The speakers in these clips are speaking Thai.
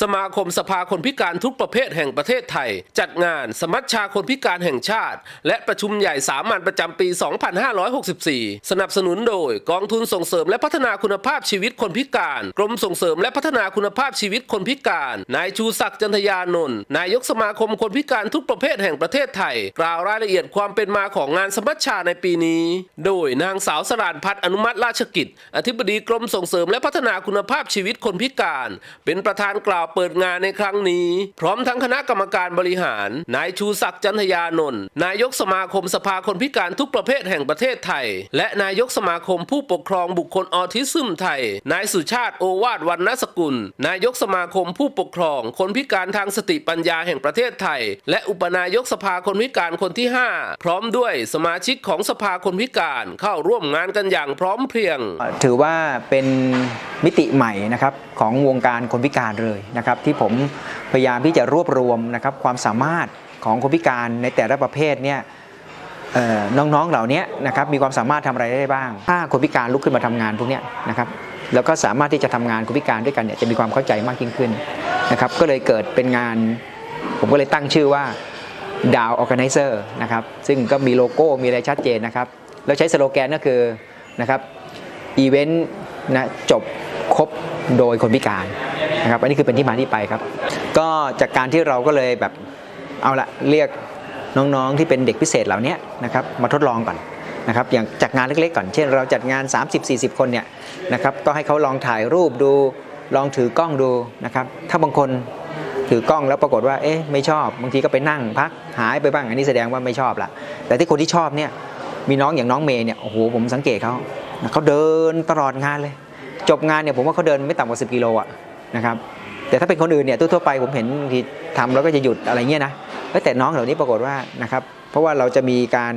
สมาคมสภาคนพิการทุกประเภทแห่งประเทศไทย จัดงานสมัชชาคนพิการแห่งชาติ และประชุมใหญ่สามัญประจำปี 2564 สนับสนุนโดยกองทุนส่งเสริมและพัฒนาคุณภาพชีวิตคนพิการ กรมส่งเสริมและพัฒนาคุณภาพชีวิตคนพิการ นายชูศักดิ์จันทยานนท์นายกสมาคมคนพิการทุกประเภทแห่งประเทศไทย กล่าวรายละเอียดความเป็นมาของงานสมัชชาในปีนี้ โดยนางสาวสรานพัฒน์อนุมัติราชกิจ อธิบดีกรมส่งเสริมและพัฒนาคุณภาพชีวิตคนพิการ เป็นประธานกล่าวเปิดงานในครั้งนี้ พร้อมทั้งคณะกรรมการบริหาร นายชูศักดิ์จันทยานนท์นายกสมาคมสภาคนพิการทุกประเภทแห่งประเทศไทย และนายกสมาคมผู้ปกครองบุคคลออทิซึมไทย นายสุชาติโอวาทวันนสกุล นายกสมาคมผู้ปกครอง คนพิการทางสติปัญญาแห่งประเทศไทย และอุปนายกสภาคนพิการคนที่ 5 พร้อมด้วยสมาชิกของสภาคนพิการเข้าร่วมงานกันอย่างพร้อมเพรียง ถือว่าเป็นมิติใหม่นะครับของวงการคนพิการเลยนะครับที่ผมพยายามที่จะรวบรวมนะครับความสามารถของคนพิการในแต่ละประเภทเนี่ยน้องๆเหล่านี้นะครับมีความสามารถทำอะไรได้บ้าง ถ้าคนพิการลุกขึ้นมาทำงานพวกนี้นะครับแล้วก็สามารถที่จะทำงานคนพิการด้วยกันเนี่ยจะมีความเข้าใจมากยิ่งขึ้นนะครับก็เลยเกิดเป็นงาน ผมก็เลยตั้งชื่อว่าดาวออแก z นเซอร์นะครับซึ่งก็มีโลโก้มีอะไรชัดเจนนะครับแล้วใช้สโลแกนก็คือนะครับอีเวนต์นะจบครบโดยคนพิการ นะครับอันนี้คือเป็นที่มาที่ไปครับ ก็จากการที่เราก็เลยแบบเอาละเรียกน้องๆที่เป็นเด็กพิเศษเหล่านี้นะครับมาทดลองก่อนนะครับอย่างจัดงานเล็กๆก่อน เช่น เราจัดงาน 30-40 คนเนี่ยนะครับก็ให้เขาลองถ่ายรูปดูลองถือกล้องดูนะครับถ้าบางคนถือกล้องแล้วปรากฏว่าเอ๊ะไม่ชอบบางทีก็ไปนั่งพักหายไปบ้างอันนี้แสดงว่าไม่ชอบละแต่ที่คนที่ชอบเนี่ยมีน้องอย่างน้องเมย์เนี่ยโอ้โหผมสังเกตเขาเขาเดินตลอดงานเลย จบงานเนี่ยผมว่าเขาเดินไม่ต่ำกว่า 10 กิโลอะ นะครับแต่ถ้าเป็นคนอื่นเนี่ยทั่วไปผมเห็นที่ทำแล้วก็จะหยุดอะไรเงี้ยนะแต่น้องเหล่านี้ปรากฏว่านะครับเพราะว่าเราจะมีการ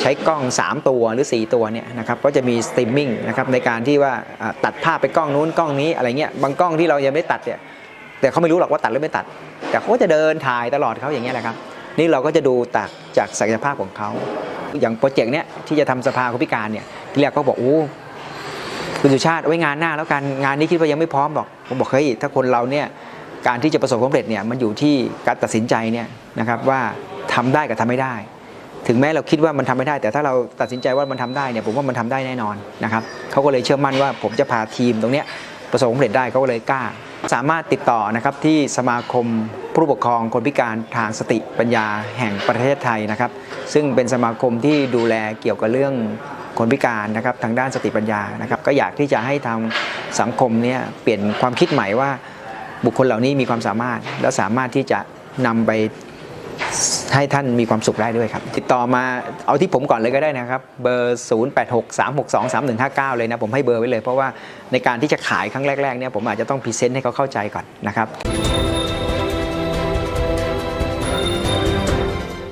ใช้กล้อง 3 ตัวหรือ 4 ตัวเนี่ยนะครับก็จะมีสตรีมมิ่งนะครับในการที่ว่าตัดภาพไปกล้องนู้นกล้องนี้อะไรเงี้ยบางกล้องที่เรายังไม่ตัดเนี่ยแต่เขาไม่รู้หรอกว่าตัดหรือไม่ตัด แต่เขาก็จะเดินถ่ายตลอดเขาอย่างเงี้ยแหละครับนี่เราก็จะดูจากจากศักยภาพของเขาอย่างโปรเจกต์เนี้ยที่จะทำสภาคนพิการเนี่ยที่แรกก็บอกโอ้ คุณสุชาติไว้งานหน้าแล้วกันงานนี้คิดว่ายังไม่พร้อมหรอกผมบอกเฮ้ยถ้าคนเราเนี่ยการที่จะประสบความสำเร็จเนี่ยมันอยู่ที่การตัดสินใจเนี่ยนะครับว่าทำได้กับทำไม่ได้ ถึงแม้เราคิดว่ามันทำไม่ได้ แต่ถ้าเราตัดสินใจว่ามันทำได้เนี่ยผมว่ามันทำได้แน่นอนนะครับเขาก็เลยเชื่อมั่นว่าผมจะพาทีมตรงเนี้ยประสบความสำเร็จได้เขาก็เลยกล้า สามารถติดต่อนะครับที่สมาคมผู้ปกครองคนพิการทางสติปัญญาแห่งประเทศไทยนะครับ ซึ่งเป็นสมาคมที่ดูแลเกี่ยวกับเรื่อง คนพิการนะครับทางด้านสติปัญญานะครับก็อยากที่จะให้ทางสังคมเนี่ยเปลี่ยนความคิดใหม่ว่าบุคคลเหล่านี้มีความสามารถ และสามารถที่จะนำไปให้ท่านมีความสุขได้ด้วยครับ ติดต่อมาเอาที่ผมก่อนเลยก็ได้นะครับ เบอร์ 0863623159 เลยนะ ผมให้เบอร์ไว้เลย เพราะว่าในการที่จะขายครั้งแรกๆเนี่ยผมอาจจะต้องพรีเซนต์ให้เขาเข้าใจก่อนนะครับ